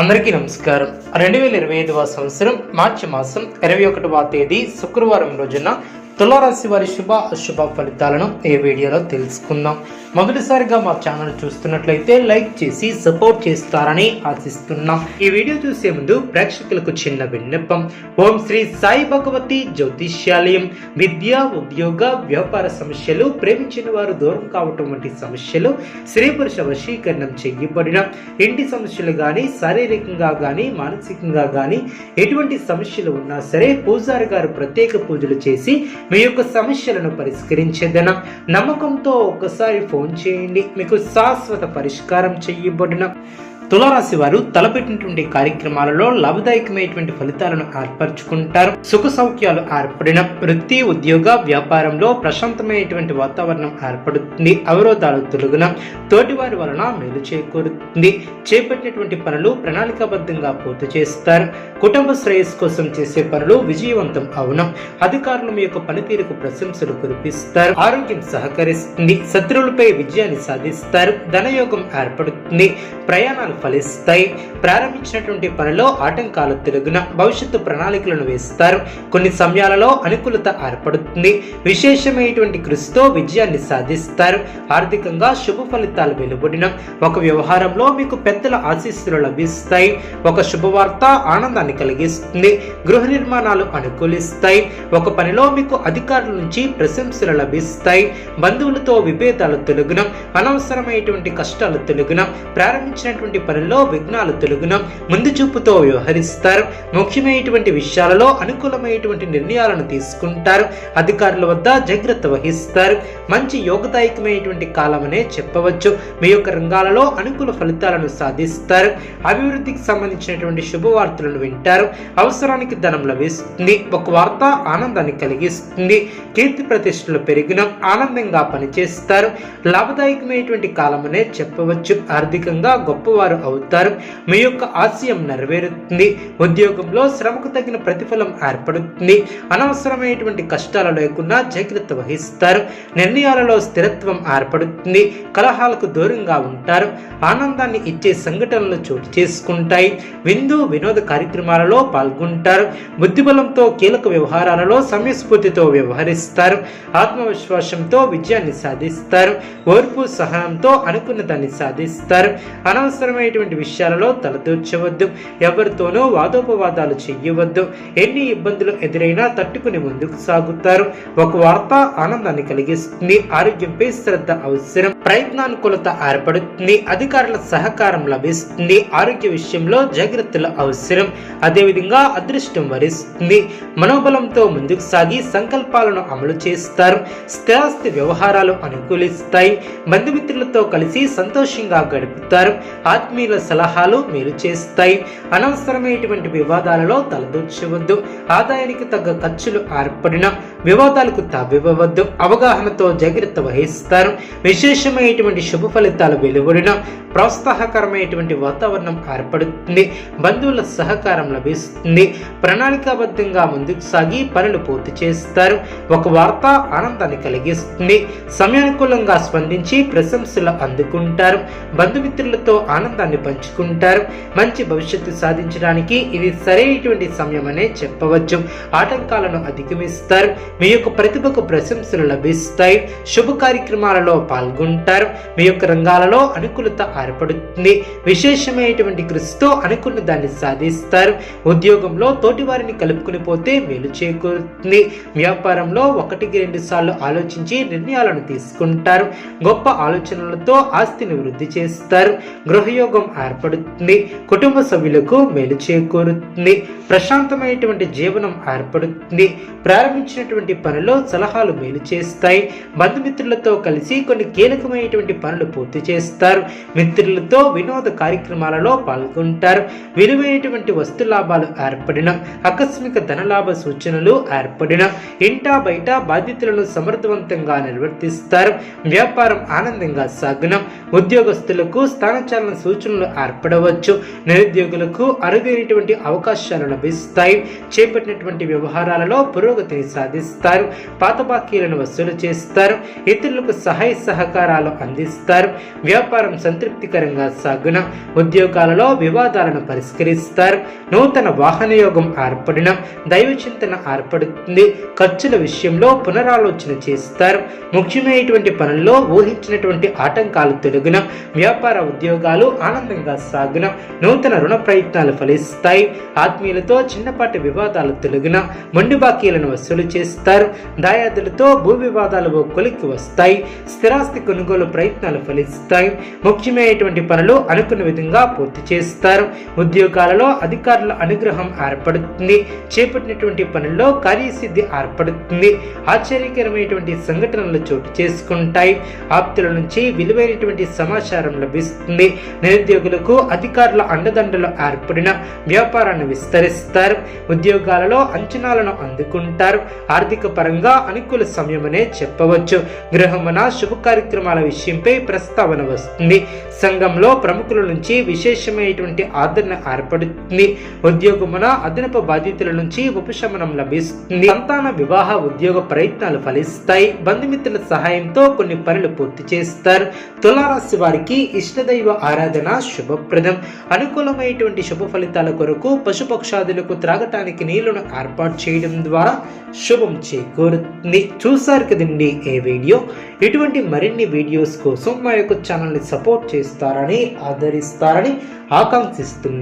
అందరికీ నమస్కారం. రెండు వేల ఇరవై ఐదవ సంవత్సరం మార్చి మాసం ఇరవై ఒకటవ తేదీ శుక్రవారం రోజున తులారాశి వారి శుభ అశుభ ఫలితాలను ఈ వీడియోలో తెలుసుకుందాం. మొదటిసారిగా మా ఛానల్ చూస్తున్నట్లయితే లైక్ చేసి సపోర్ట్ చేస్తారని ఆశిస్తున్నాం. ఈ వీడియో చూసే ముందు ప్రేక్షకులకు చిన్న విన్నపం. ఓం శ్రీ సాయి భగవతి జ్యోతిష్యాలయం. విద్య ఉద్యోగ వ్యాపార సమస్యలు ప్రేమించిన వారు దూరం కావటం వంటి సమస్యలు స్త్రీ పురుష వశీకరణం చేయబడిన ఇంటి సమస్యలు కానీ శారీరకంగా కానీ మానసికంగా కానీ ఎటువంటి సమస్యలు ఉన్నా సరే పూజారి గారు ప్రత్యేక పూజలు చేసి మీ యొక్క సమస్యలను పరిష్కరించేదన. నమ్మకంతో ఒక్కసారి ఫోన్ చేయండి. మీకు శాశ్వత పరిష్కారం చేయబడిన తులారాశి వారు తలపెట్టినటువంటి కార్యక్రమాలలో లాభదాయకమైనటువంటి ఫలితాలను ఏర్పరచుకుంటారు. సుఖ సౌఖ్యాలు ఏర్పడిన వృత్తి ఉద్యోగ వ్యాపారంలో ప్రశాంతమైనటువంటి వాతావరణం ఏర్పడుతుంది. అవరోధాలు తొలగిన తోటివారి వలన మేలు చేకూరుతుంది. చేపట్టినటువంటి పనులు ప్రణాళికాబద్ధంగా పూర్తి చేస్తారు. కుటుంబ శ్రేయస్సు కోసం చేసే పనులు విజయవంతం అవునం. అధికారులు మీ యొక్క పనితీరుకు ప్రశంసలు కురిపిస్తారు. ఆరోగ్యం సహకరిస్తుంది. శత్రువులపై విజయాన్ని సాధిస్తారు. ధనయోగం ఏర్పడుతుంది. ప్రయాణాలు ఫలిస్తాయి. ప్రారంభించినటువంటి పనిలో ఆటంకాలు తిరుగున భవిష్యత్తు ప్రణాళికలను వేస్తారు. కొన్ని సమయాలలో అనుకూలత ఏర్పడుతుంది. విశేషమైనటువంటి కృషితో విజయాన్ని సాధిస్తారు. ఆర్థికంగా శుభ ఫలితాలు వెలువడిన ఒక వ్యవహారంలో మీకు పెద్దల ఆశీస్సులు లభిస్తాయి. ఒక శుభవార్త ఆనందాన్ని కలిగిస్తుంది. గృహ నిర్మాణాలు అనుకూలిస్తాయి. ఒక పనిలో మీకు అధికారుల నుంచి ప్రశంసలు లభిస్తాయి. బంధువులతో విభేదాలు తొలగున అనవసరమైనటువంటి కష్టాలు తొలగున ప్రారంభించినటువంటి పనుల్లో విఘ్నాలు తొలగున. ముందు చూపుతో వ్యవహరిస్తారు. ముఖ్యమైనటువంటి విషయాలలో అనుకూలమైనటువంటి నిర్ణయాలను తీసుకుంటారు. అధికారుల వద్ద జాగ్రత్త వహిస్తారు. మంచి యోగదాయకమైనటువంటి కాలమనే చెప్పవచ్చు. మీ యొక్క రంగాలలో అనుకూల ఫలితాలను సాధిస్తారు. అభివృద్ధికి సంబంధించినటువంటి శుభవార్తలను వింటారు. అవసరానికి ధనం లభిస్తుంది. ఒక వార్త ఆనందాన్ని కలిగిస్తుంది. కీర్తి ప్రతిష్టలు పెరిగిన ఆనందంగా పనిచేస్తారు. లాభదాయకమైనటువంటి కాలమనే చెప్పవచ్చు. ఆర్థికంగా గొప్పవారు అవుతారు. మీ యొక్క ఆశయం నెరవేరుతుంది. ఉద్యోగంలో శ్రమకు తగిన ప్రతిఫలం ఏర్పడుతుంది. అనవసరమైనటువంటి కష్టాలు లేకుండా జాగ్రత్త వహిస్తారు. నిర్ణయాలలో స్థిరత్వం ఏర్పడుతుంది. కలహాలకు దూరంగా ఉంటారు. ఆనందాన్ని ఇచ్చే సంఘటనలు చోటు చేసుకుంటాయి. విందు వినోద కార్యక్రమాలలో పాల్గొంటారు. బుద్ధిబలంతో కీలక వ్యవహారాలలో సమయస్ఫూర్తితో వ్యవహరిస్తారు. ఆత్మవిశ్వాసంతో విజయాన్ని సాధిస్తారు. ఓర్పు సహనంతో అనుకున్న దాన్ని సాధిస్తారు అనవసరమైనటువంటి విషయాలలో తలదూర్చవద్దు. ఎవరితోనూ వాదోపవాదాలు చెయ్యవద్దు ఎన్ని ఇబ్బందులు ఎదురైనా తట్టుకుని ముందుకు సాగుతారు. ఒక వార్త ఆనందాన్ని కలిగిస్తుంది. ఆరోగ్యంపై శ్రద్ధ అవసరం. ప్రయత్నానుకూలత ఏర్పడుతుంది అధికారుల సహకారం లభిస్తుంది ఆరోగ్య విషయంలో జాగ్రత్తలు అవసరం. అదేవిధంగా అదృష్టం వరిస్తుంది. మనోబలంతో ముందుకు సాగి సంకల్పాలను అమలు చేస్తారు. స్థిరాస్తి వ్యవహారాలు అనుకూలిస్తాయి. బంధుమిత్రులతో కలిసి సంతోషంగా గడుపుతారు. ఆత్మీయుల సలహాలు మేలు చేస్తాయి. అనవసరమైనటువంటి వివాదాలలో తలదూర్చవద్దు. ఆదాయానికి తగ్గ ఖర్చులు ఏర్పడిన వివాదాలకు తావివ్వవద్దు. అవగాహనతో జాగ్రత్త వహిస్తారు. విశేషమైనటువంటి శుభ ఫలితాలు వెలువడిన ప్రోత్సాహకరమైనటువంటి వాతావరణం ఏర్పడుతుంది. బంధువుల సహకారం లభిస్తుంది. ప్రణాళికాబద్ధంగా ముందుకు సాగి పనులు పూర్తి చేస్తారు. ఒక వార్త ఆనందాన్ని కలిగిస్తుంది. సమయానుకూలంగా స్పందించి ప్రశంసలు అందుకుంటారు. బంధుమిత్రులతో ఆనందాన్ని పంచుకుంటారు. మంచి భవిష్యత్తు సాధించడానికి ఇది సరైనటువంటి సమయం అనే చెప్పవచ్చు. ఆటంకాలను అధిగమిస్తారు. మీ యొక్క ప్రతిభకు ప్రశంసలు లభిస్తాయి. శుభ కార్యక్రమాలలో పాల్గొంటారు. మీ యొక్క రంగాలలో అనుకూలత ఏర్పడుతుంది. విశేషమైనటువంటి కృషితో అనుకున్న దాన్ని సాధిస్తారు. ఉద్యోగంలో తోటి వారిని కలుపుకుని పోతే మేలు చేకూరుతుంది. వ్యాపారంలో ఒకటికి రెండు సార్లు ఆలోచించి నిర్ణయాలను తీసుకుంటారు. గొప్ప ఆలోచనలతో ఆస్తిని వృద్ధి చేస్తారు. గృహయోగం ఏర్పడుతుంది. కుటుంబ సభ్యులకు మేలు చేకూరుతుంది. ప్రశాంతమైనటువంటి జీవనం ఏర్పడుతుంది. ప్రారంభించినటువంటి పనిలో సలహాలు మేలు చేస్తాయి. బంధుమిత్రులతో కలిసి కొన్ని కీలకమైనటువంటి పనులు పూర్తి చేస్తారు. మిత్రులతో వినోద కార్యక్రమాలలో పాల్గొంటారు. విలువైనటువంటి వస్తు లాభాలు ఏర్పడిన ఆకస్మిక ధనలాభ సూచనలు ఏర్పడిన ఇంటా బయట బాధ్యతలను సమర్థవంతంగా నిర్వర్తిస్తారు. వ్యాపారం ఆనందంగా సాగున ఉద్యోగస్తులకు స్థానచాలన సూచనలు ఏర్పడవచ్చు. నిరుద్యోగులకు అరుదైనటువంటి అవకాశాలు లభిస్తాయి. చేపట్టినటువంటి వ్యవహారాలలో పురోగతిని సాధిస్తారు. పాత బాకీలను వసూలు చేస్తారు. ఇతరులకు సహాయ సహకారాలు సలహాలు అందిస్తారు. వ్యాపారం సంతృప్తికరంగా సాగున ఉద్యోగాలలో వివాదాలను పరిష్కరిస్తారు. నూతన వాహన యోగం ఏర్పడిన దైవ చింతన ఏర్పడుతుంది. ఖర్చుల విషయంలో పునరాలోచన చేస్తారు. ముఖ్యమైనటువంటి పనుల్లో ఊహించినటువంటి ఆటంకాలు తొలగిన వ్యాపార ఉద్యోగాలు ఆనందంగా సాగున నూతన రుణ ప్రయత్నాలు ఫలిస్తాయి. ఆత్మీయులతో చిన్నపాటి వివాదాలు తొలగిన మొండి బాకీలను వసూలు చేస్తారు. దాయాదులతో భూ వివాదాలు ఓ కొలిక్కి వస్తాయి. స్థిరాస్తి కొనుగోలు ప్రయత్నాలు ఫలిస్తాయి. ముఖ్యమైనటువంటి పనులు అనుకున్న విధంగా పూర్తి చేస్తారు. ఉద్యోగాలలో అధికారుల అనుగ్రహం ఏర్పడుతుంది. చేపట్టినటువంటి పనుల్లో కార్యసిద్ధి ఏర్పడుతుంది. ఆశ్చర్యకరమైనటువంటి సంఘటనలు చోటు చేసుకుంటాయి. ఆప్తుల నుంచి విలువైనటువంటి సమాచారం లభిస్తుంది. నిరుద్యోగులకు అధికారుల అండదండలు ఏర్పడిన వ్యాపారాన్ని విస్తరిస్తారు. ఉద్యోగాలలో అంచనాలను అందుకుంటారు. ఆర్థిక పరంగా అనుకూల సమయమనే చెప్పవచ్చు. గృహమున శుభ కార్యక్రమాల విషయంపై ప్రస్తావన వస్తుంది. సంఘంలో ప్రముఖుల నుంచి విశేషమైనటువంటి ఆదరణ ఏర్పడుతుంది. ఉద్యోగమున అదనపు బాధితుల నుంచి ఉపశమనం లభిస్తుంది. సంతాన వివాహ ఉద్యోగ ప్రయత్నాలు ఫలిస్తాయి. బంధుమిత్రుల సహాయంతో కొన్ని పనులు పూర్తి చేస్తారు. తులారాశి వారికి ఇష్టదైవ ఆరాధన శుభప్రదం. అనుకూలమైనటువంటి శుభ ఫలితాల కొరకు పశుపక్షాదులకు త్రాగటానికి నీళ్ళను ఏర్పాటు చేయడం ద్వారా శుభం చేకూరుతుంది. చూసారు కదండి ఏ వీడియో? ఇటువంటి మరిన్ని వీడియో వీడియోస్ కోసం మా యొక్క ఛానల్ని సపోర్ట్ చేస్తారని ఆదరిస్తారని ఆకాంక్షిస్తున్నాను